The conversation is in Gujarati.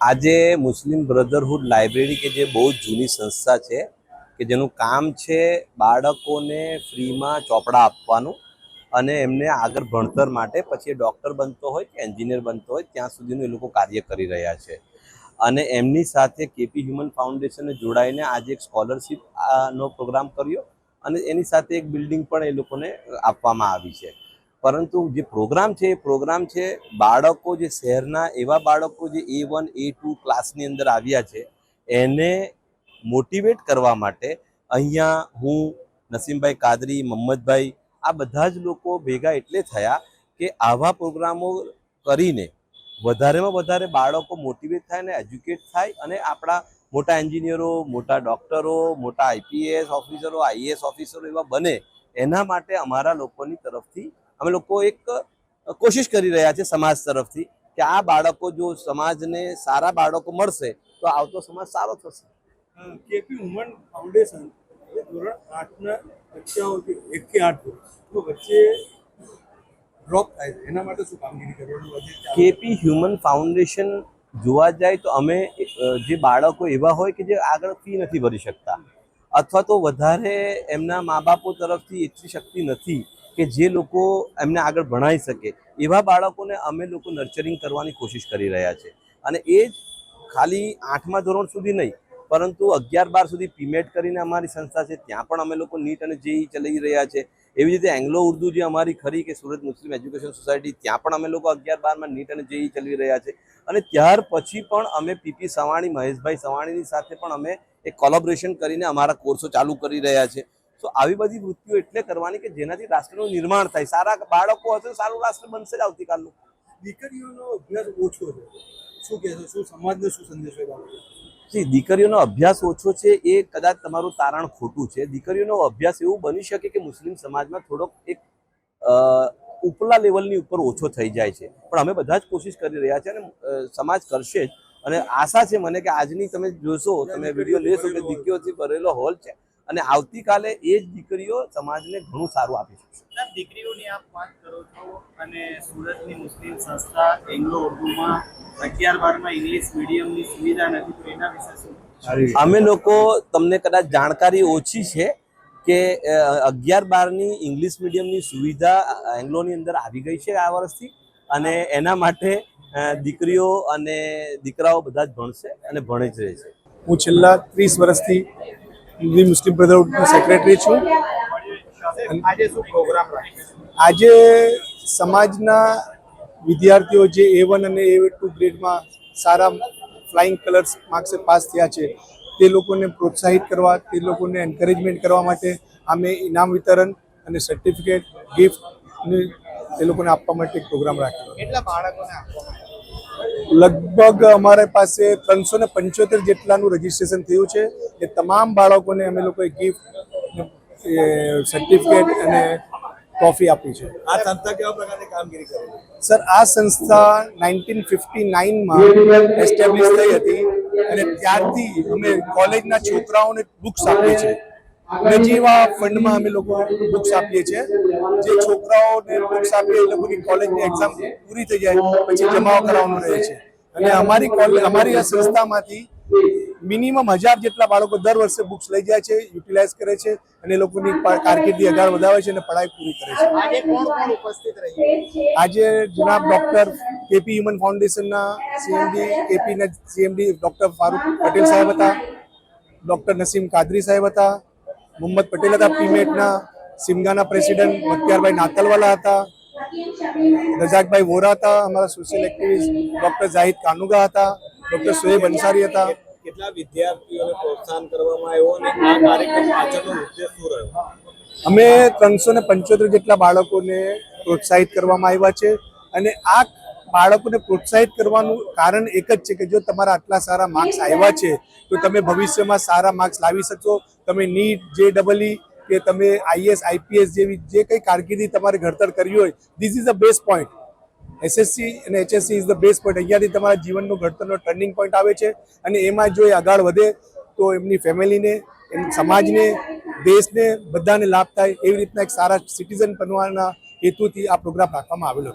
આજે મુસ્લિમ બ્રધરહુડ લાઇબ્રેરી કે જે બહુ જૂની સંસ્થા છે, કે જેનું કામ છે બાળકોને ફ્રીમાં ચોપડા આપવાનું અને એમને આગળ ભણતર માટે પછી ડૉક્ટર બનતો હોય કે એન્જિનિયર બનતો હોય, ત્યાં સુધીનું એ લોકો કાર્ય કરી રહ્યા છે. અને એમની સાથે કેપી હ્યુમન ફાઉન્ડેશને જોડાઈને આજે એક સ્કોલરશિપ નો પ્રોગ્રામ કર્યો અને એની સાથે એક બિલ્ડિંગ પણ એ લોકોને આપવામાં આવી છે. પરંતુ જે પ્રોગ્રામ છે એ પ્રોગ્રામ છે બાળકો જે શહેરના એવા બાળકો જે એ વન એ ટુ ક્લાસની અંદર આવ્યા છે, એને મોટિવેટ કરવા માટે અહીંયા હું નસીમભાઈ કાદરી મહમ્મદભાઈ આ બધા જ લોકો ભેગા એટલે થયા કે આવા પ્રોગ્રામો કરીને વધારેમાં વધારે બાળકો મોટિવેટ થાય અને એજ્યુકેટ થાય અને આપણા મોટા એન્જિનિયરો, મોટા ડૉક્ટરો, મોટા આઈપીએસ ઓફિસરો આઈએએસ ઓફિસરો એવા બને એના માટે અમારા લોકોની તરફથી અમે લોકો એક કોશિશ કરી રહ્યા છે સમાજ તરફથી કે આ બાળકો જો સમાજને સારા બાળકો મળશે તો આવતો સમાજ સારો થશે. કેપી વુમન ફાઉન્ડેશન ધોરણ આઠના બચ્ચાઓથી એકથી આઠ તો વચ્ચે ડ્રોપ થાય છે. એના માટે શું કામગીરી કરવાનું કેપી હ્યુમન ફાઉન્ડેશન જોવા જાય તો અમે જે બાળકો એવા હોય કે જે આગળ ફી નથી ભરી શકતા અથવા તો વધારે એમના મા બાપો તરફથી એટલી શક્તિ નથી કે જે લોકો એમને આગળ ભણાવી શકે, એવા બાળકોને અમે લોકો નર્ચરિંગ કરવાની કોશિશ કરી રહ્યા છે. અને એ જ ખાલી આઠમા ધોરણ સુધી નહીં, પરંતુ અગિયાર બાર સુધી પીમેટ કરીને અમારી સંસ્થા છે, ત્યાં પણ અમે લોકો નીટ અને જેઈ ચલાવી રહ્યા છે. એવી રીતે એંગ્લો ઉર્દુ જે અમારી ખરી કે સુરત મુસ્લિમ એજ્યુકેશન સોસાયટી, ત્યાં પણ અમે લોકો અગિયાર બારમાં નીટ અને જેઈ ચલાવી રહ્યા છે. અને ત્યાર પછી પણ અમે પીપી સવાણી મહેશભાઈ સવાણીની સાથે પણ અમે એક કોલોબરેશન કરીને અમારા કોર્સો ચાલુ કરી રહ્યા છે. તો આવી બધી વૃત્તિઓ એટલે કરવાની કે જેનાથી રાષ્ટ્રનું નિર્માણ થાય. સારા બાળકો હશે સારું રાષ્ટ્ર બનશે જ આવતીકાલનું. દીકરીઓનો અભ્યાસ ઓછો છે. શું કહેશો શું સમાજને શું સંદેશો જી દીકરીઓનો અભ્યાસ ઓછો છે એ કદાચ તમારું તારણ ખોટું છે. દીકરીઓનો અભ્યાસ એવું બની શકે કે મુસ્લિમ સમાજમાં થોડોક એક ઉપલા લેવલની ઉપર ઓછો થઈ જાય છે. પણ અમે બધા જ કોશિશ કરી રહ્યા છે અને સમાજ કરશે જ. અને આશા છે મને કે આજની તમે જોશો તમે વીડિયો લેશો કે દીકરીઓથી ભરેલો હોલ છે. અને આવતીકાલે એ જ દીકરીઓ સમાજને ઘણું સારું આપી શકશે. દીકરીઓની આપ વાત કરો છો અને સુરતની મુસ્લિમ સંસ્થા એંગ્લો ઉર્દુમાં અગિયાર બારમાં ઇંગ્લિશ મીડિયમની સુવિધા નથી તો એના વિશે શું? અમે લોકો તમને કદાચ જાણકારી ઓછી છે કે અગિયાર બારની ઇંગ્લિશ મીડિયમની સુવિધા એંગ્લોની અંદર આવી ગઈ છે આ વર્ષથી અને એના માટે દીકરીઓ અને દીકરાઓ બધા જ ભણશે અને ભણે જ રહે છે હું છેલ્લા ત્રીસ વર્ષથી હિન્દી મુસ્લિમ બ્રધરહુડનો સેક્રેટરી છું. આજે શું પ્રોગ્રામ રાખ્યો આજે સમાજના વિદ્યાર્થીઓ જે એ વન અને એ ટુ ગ્રેડમાં સારા ફ્લાઇંગ કલર્સ માર્ક્સે પાસ થયા છે તે લોકોને પ્રોત્સાહિત કરવા તે લોકોને એન્કરેજમેન્ટ કરવા માટે અમે ઇનામ વિતરણ અને સર્ટિફિકેટ ગિફ્ટ એ લોકોને આપવા માટે પ્રોગ્રામ રાખ્યો એટલા બાળકોને લગભગ અમારે પાસે ત્રણસો ને પંચોતેર જેટલાનું રજીસ્ટ્રેશન થયું છે. એ તમામ બાળકોને અમે લોકોએ ગિફ્ટ સર્ટિફિકેટ અને ટ્રોફી આપી છે. આ સંસ્થા કેવા પ્રકારની કામગીરી કરે સર આ સંસ્થા નાઇન્ટીન ફિફ્ટી નાઇનમાં એસ્ટેબ્લિશ થઈ હતી અને ત્યારથી અમે કોલેજના છોકરાઓને બુક્સ આપીએ છીએ નજીવા ફંડમાં અમે લોકો બુક્સ આપીએ છીએ જે છોકરાઓને બુક્સ આપીએ એ લોકોની કોલેજની એક્ઝામ પૂરી થઈ જાય પછી જમાવ કરાવવાનું રહે છે. અને અમારી કોલેજ અમારી આ સંસ્થામાંથી મિનિમમ હજાર જેટલા બાળકો દર વર્ષે બુક્સ લઈ જાય છે યુટિલાઇઝ કરે છે અને એ લોકોની કારકિર્દી આગળ વધાવે છે અને પઢાઈ પૂરી કરે છે. આજે કોણ કોણ ઉપસ્થિત રહ્યું આજે જનાબ ડોક્ટર કેપી હ્યુમન ફાઉન્ડેશનના સીએમડી કેપીના સીએમડી ડોક્ટર ફારૂક પટેલ સાહેબ હતા ડોક્ટર નસીમ કાદરી સાહેબ હતા મોહમ્મદ પટેલ હતા પીમેટના સિમગાના પ્રેસિડેન્ટ મતિયારભાઈ નાતલવાલા હતા રજાકભાઈ વોરા હતા અમારા social activist doctor Jahid Kanuga હતા ડોક્ટર સોએબ અંસારી હતા. કેટલા વિદ્યાર્થીઓને પ્રોત્સાહન કરવામાં આવ્યો અને આ કાર્યક્રમ પાછળનો ઉદ્દેશ શું રહ્યો? અમે ત્રણસો ને પંચોતેર જેટલા બાળકોને પ્રોત્સાહિત કરવામાં આવ્યા છે અને આ બાળકોને પ્રોત્સાહિત કરવાનું કારણ એક જ છે કે જો તમારા આટલા સારા માર્ક્સ આવ્યા છે, તો તમે ભવિષ્યમાં સારા માર્ક્સ લાવી શકશો. તમે નીટ જે ડબલઈ કે તમે આઈએસ આઈપીએસ જેવી જે કંઈ કારકિર્દી તમારે ઘડતર કરવી હોય this is the best point SSC અને HSC is the best point અહીંયાથી તમારા જીવનનો ઘડતરનો ટર્નિંગ પોઈન્ટ આવે છે અને એમાં જો એ આગળ વધે, તો એમની ફેમિલીને, એમ સમાજને, દેશને બધાને લાભ થાય એવી રીતના એક સારા સિટીઝન બનવાના હેતુથી આ પ્રોગ્રામ રાખવામાં આવેલો